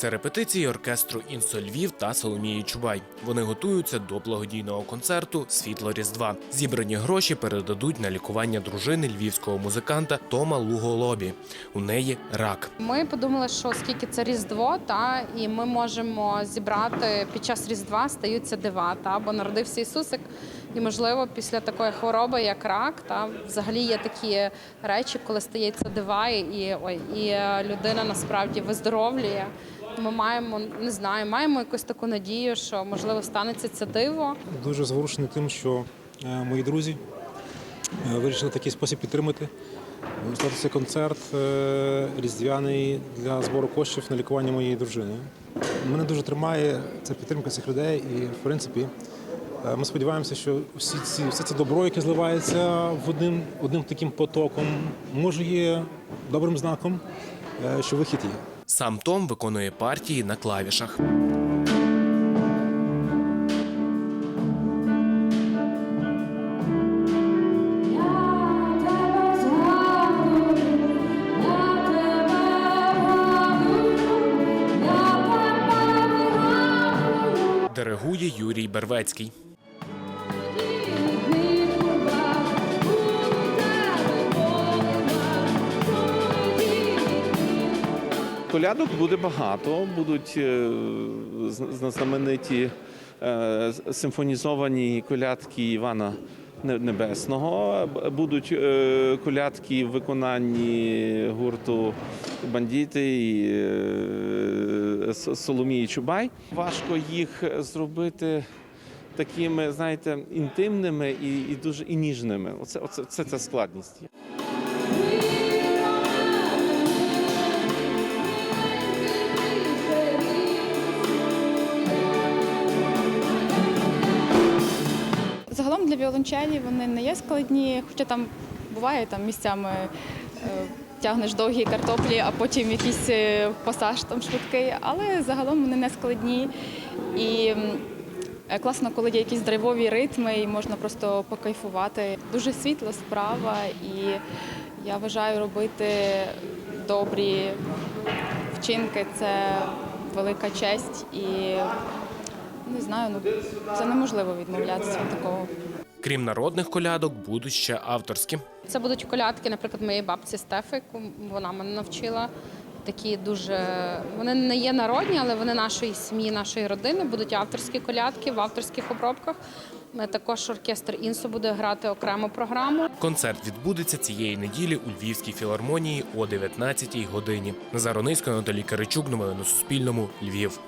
Це репетиції оркестру «Інсо Львів» та Соломії Чубай. Вони готуються до благодійного концерту Світло Різдва. Зібрані гроші передадуть на лікування дружини львівського музиканта Тома Луголобі. У неї рак. Ми подумали, що оскільки це Різдво, та і ми можемо зібрати під час Різдва стаються дива, та бо народився Ісусик. І можливо, після такої хвороби, як рак, та взагалі є такі речі, коли стається дива, і ой, і е, людина насправді виздоровлює. Ми маємо не знаю, маємо якусь таку надію, що можливо станеться це диво. Дуже зворушений тим, що е, мої друзі е, вирішили такий спосіб підтримати. Статися концерт різдвяний для збору коштів на лікування моєї дружини. Мене дуже тримає ця підтримка цих людей, і в принципі ми сподіваємося, що всі ці все це добро, яке зливається в одним, одним таким потоком, може є добрим знаком, е, що вихід є. Сам Том виконує партії на клавішах. Диригує Юрій Бервецький. Колядок буде багато, будуть е, знамениті е, симфонізовані колядки Івана Небесного. Будуть е, колядки в виконанні гурту бандіти і Соломії Чубай. Важко їх зробити такими, знаєте, інтимними і, і дуже і ніжними. Оце, оце це, це складність. Для віолончелі вони не є складні, хоча там буває там місцями е, тягнеш довгі картоплі, а потім якийсь е, пасаж там швидкий, але загалом вони не складні. І е, класно, коли є якісь драйвові ритми, і можна просто покайфувати. Дуже світла справа, і я вважаю, робити добрі вчинки це велика честь і не знаю, ну це неможливо відмовлятися від такого. Крім народних колядок, будуть ще авторські. Це будуть колядки, наприклад, моєї бабці Стефи, яку вона мене навчила. Такі дуже вони не є народні, але вони нашої сім'ї, нашої родини. Будуть авторські колядки в авторських обробках. Е, Також оркестр Інсо буде грати окрему програму. Концерт відбудеться цієї неділі у Львівській філармонії о 19-й годині. Назар Онисько, Анатолій Киричук. Новини на Суспільному. Львів.